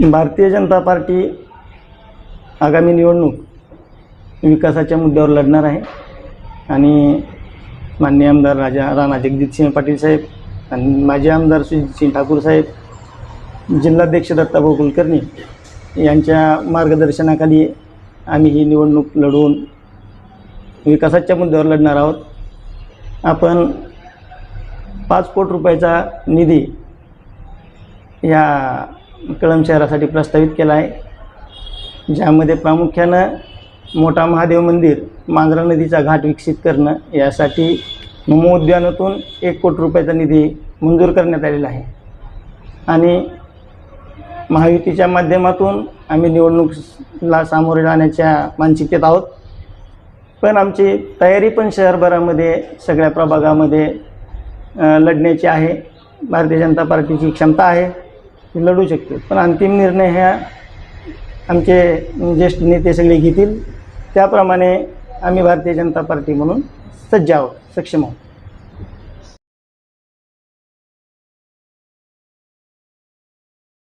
Bharatiya Janata party आगामी निवडणूक विकासाच्या मुद्द्यावर लढणार आहे. आणि माननीय आमदार राजा राणा जगजितसिंह पाटील साहेब आणि माजी आमदार सुजितसिंह ठाकूर साहेब जिल्हाध्यक्ष दत्ताभाऊ कुलकर्णी यांच्या मार्गदर्शनाखाली आम्ही ही निवडणूक लढवून विकासाच्या मुद्द्यावर लढणार आहोत. आपण पाच कोटी रुपयाचा निधी या कळंब शहरासाठी प्रस्तावित केला आहे. ज्यामध्ये प्रामुख्यानं मोठा महादेव मंदिर मांजरा नदीचा घाट विकसित करणं यासाठी मोमो उद्यानातून एक कोटी रुपयाचा निधी मंजूर करण्यात आलेला आहे. आणि महायुतीच्या माध्यमातून आम्ही निवडणूकला सामोरे जाण्याच्या मानसिकतेत आहोत. पण आमची तयारी पण शहरभरामध्ये सगळ्या प्रभागामध्ये लढण्याची आहे. भारतीय जनता पार्टीची क्षमता आहे. लढू शकते पण अंतिम निर्णय ह्या आमचे ज्येष्ठ नेते सगळे घेतील. त्याप्रमाणे आम्ही भारतीय जनता पार्टी म्हणून सज्ज आहोत सक्षम आहोत.